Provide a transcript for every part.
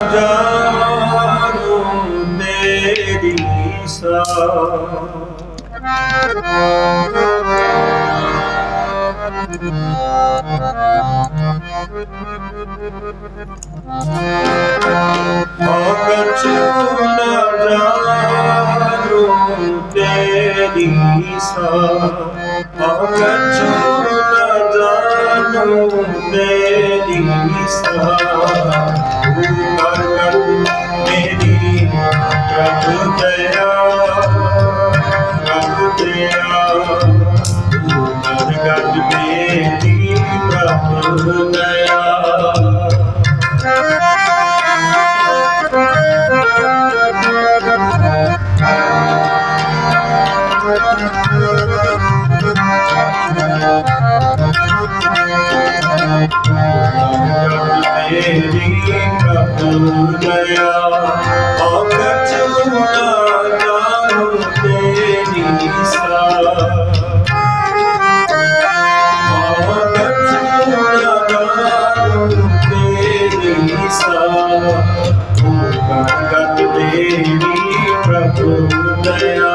canım beni sar. गया और चूका काम तेरी सा और चूका काम तेरी सा गत तेरी प्रभु दया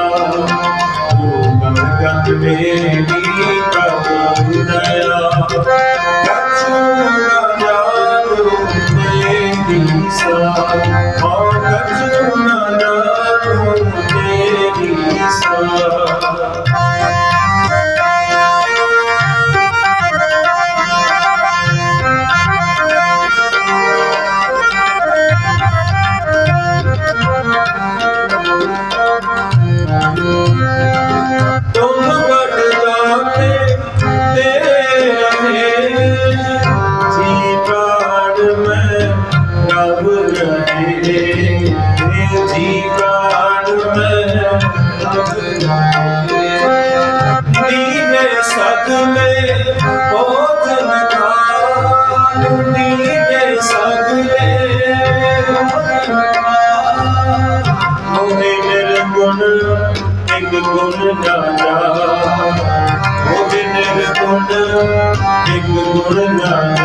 Allah. করুণা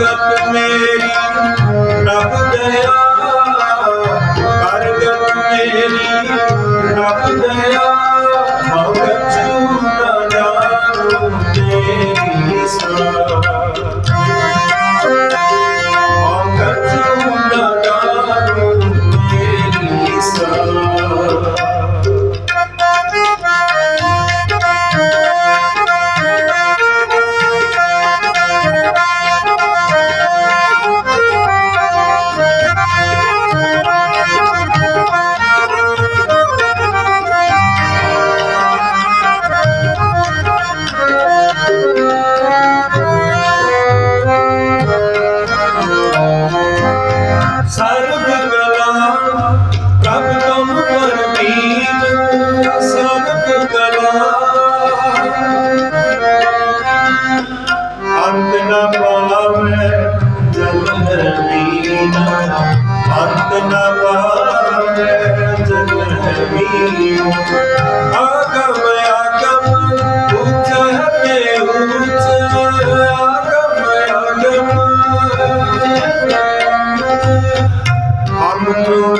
ਜਗਤ ਮੇਰੀ ਰੱਬ ਦਇਆ ਹਰ ਜਗਤ ਮੇਰੀ ਰੱਬ ਦਇਆ। ਅੰਤ ਨਾ ਪਾਵੇ ਜਨ ਮੀਓ ਆਗਮ ਆਗਮ ਉੱਚ ਹਤੇ ਉੱਚ ਆਗਮ ਆਗਮ। ਅਮਨ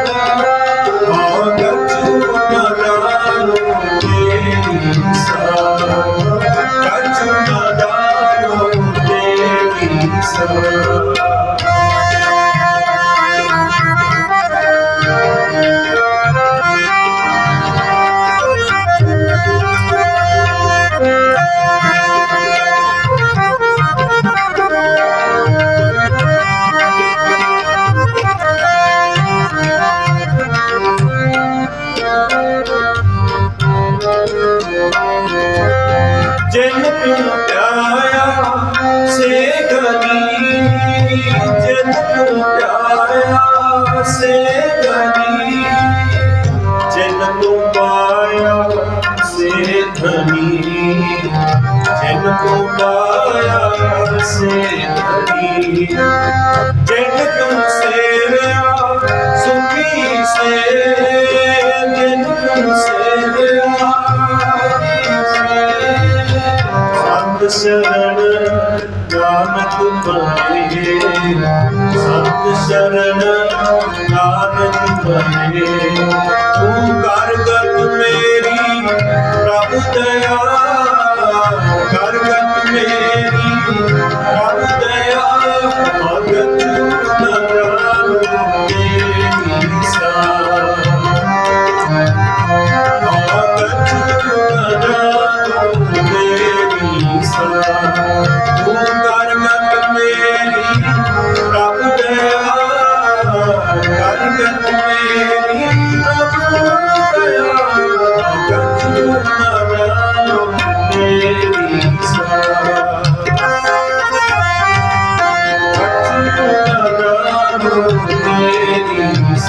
ਤੇਰੀ ਸਾ ਜਿਨ ਤੂੰ ਸੇਵਿਆ, ਸੁਖੀ ਸੇ ਜਿਨ ਤੂੰ ਸੇਵਿਆ। ਸਤ ਸ਼ਰਨ ਨਾਨਕ ਪਾਏ, ਸਤ ਸ਼ਰਨ ਨਾਨਕ ਪਾਏ।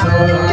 Oh.